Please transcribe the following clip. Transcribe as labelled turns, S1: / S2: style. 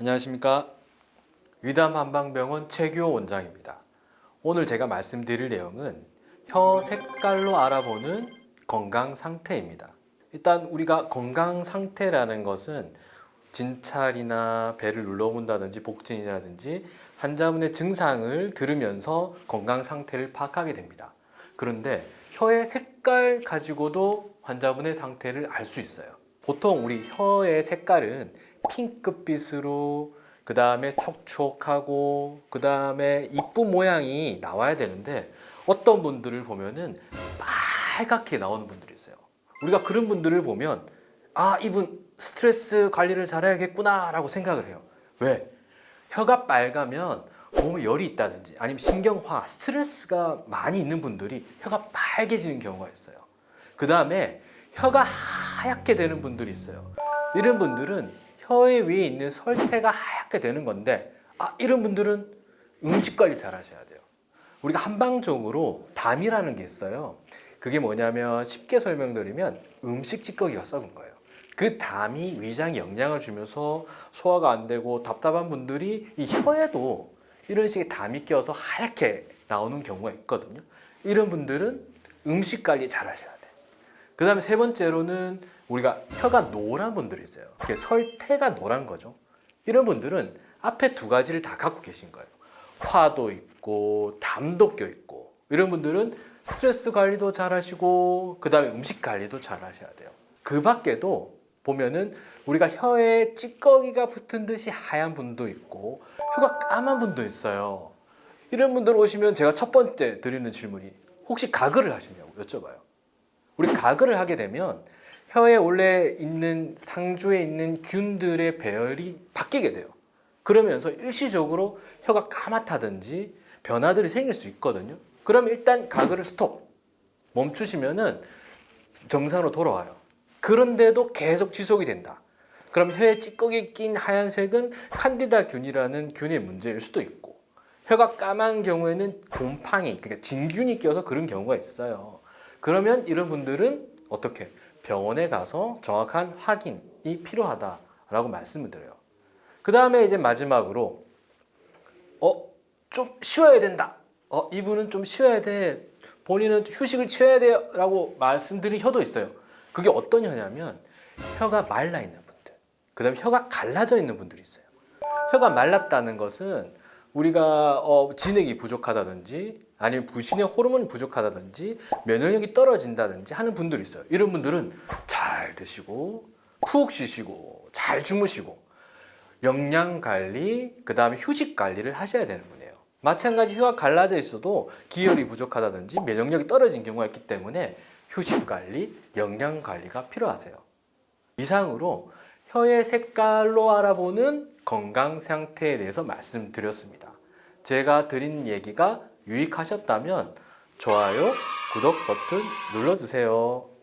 S1: 안녕하십니까. 위담 한방병원 최규호 원장입니다. 오늘 제가 말씀드릴 내용은 혀 색깔로 알아보는 건강 상태입니다. 일단 우리가 건강 상태라는 것은 진찰이나 배를 눌러본다든지 복진이라든지 환자분의 증상을 들으면서 건강 상태를 파악하게 됩니다. 그런데 혀의 색깔 가지고도 환자분의 상태를 알 수 있어요. 보통 우리 혀의 색깔은 핑크빛으로 그 다음에 촉촉하고 그 다음에 이쁜 모양이 나와야 되는데 어떤 분들을 보면은 빨갛게 나오는 분들이 있어요. 우리가 그런 분들을 보면 아 이분 스트레스 관리를 잘해야겠구나라고 생각을 해요. 왜? 혀가 빨가면 몸에 열이 있다든지 아니면 신경화, 스트레스가 많이 있는 분들이 혀가 빨개지는 경우가 있어요. 그 다음에 혀가 하얗게 되는 분들이 있어요. 이런 분들은 혀의 위에 있는 설태가 하얗게 되는 건데 아 이런 분들은 음식 관리 잘 하셔야 돼요. 우리가 한방적으로 담이라는 게 있어요. 그게 뭐냐면 쉽게 설명드리면 음식 찌꺼기가 썩은 거예요. 그 담이 위장에 영향을 주면서 소화가 안 되고 답답한 분들이 이 혀에도 이런 식의 담이 껴서 하얗게 나오는 경우가 있거든요. 이런 분들은 음식 관리 잘 하셔야 돼. 그 다음에 세 번째로는 우리가 혀가 노란 분들이 있어요. 설태가 노란 거죠. 이런 분들은 앞에 두 가지를 다 갖고 계신 거예요. 화도 있고 담도 껴 있고 이런 분들은 스트레스 관리도 잘 하시고 그 다음에 음식 관리도 잘 하셔야 돼요. 그 밖에도 보면은 우리가 혀에 찌꺼기가 붙은 듯이 하얀 분도 있고 혀가 까만 분도 있어요. 이런 분들 오시면 제가 첫 번째 드리는 질문이 혹시 가글을 하시냐고 여쭤봐요. 우리 가글을 하게 되면 혀에 원래 있는 상주에 있는 균들의 배열이 바뀌게 돼요. 그러면서 일시적으로 혀가 까맣다든지 변화들이 생길 수 있거든요. 그럼 일단 가글을 스톱 멈추시면은 정상으로 돌아와요. 그런데도 계속 지속이 된다. 그럼 혀에 찌꺼기 낀 하얀색은 칸디다 균이라는 균의 문제일 수도 있고 혀가 까만 경우에는 곰팡이 그러니까 진균이 껴서 그런 경우가 있어요. 그러면 이런 분들은 어떻게 병원에 가서 정확한 확인이 필요하다라고 말씀을 드려요. 그 다음에 이제 마지막으로 어 좀 쉬어야 된다. 어 이분은 좀 쉬어야 돼. 본인은 휴식을 취해야 돼요라고 말씀드린 혀도 있어요. 그게 어떤 혀냐면 혀가 말라 있는 분들, 그다음에 혀가 갈라져 있는 분들이 있어요. 혀가 말랐다는 것은 우리가 어, 진액이 부족하다든지 아니면 부신의 호르몬이 부족하다든지 면역력이 떨어진다든지 하는 분들이 있어요. 이런 분들은 잘 드시고 푹 쉬시고 잘 주무시고 영양 관리, 그 다음에 휴식 관리를 하셔야 되는 분이에요. 마찬가지 혀가 갈라져 있어도 기혈이 부족하다든지 면역력이 떨어진 경우가 있기 때문에 휴식 관리, 영양 관리가 필요하세요. 이상으로 혀의 색깔로 알아보는 건강 상태에 대해서 말씀드렸습니다. 제가 드린 얘기가 유익하셨다면 좋아요, 구독 버튼 눌러주세요.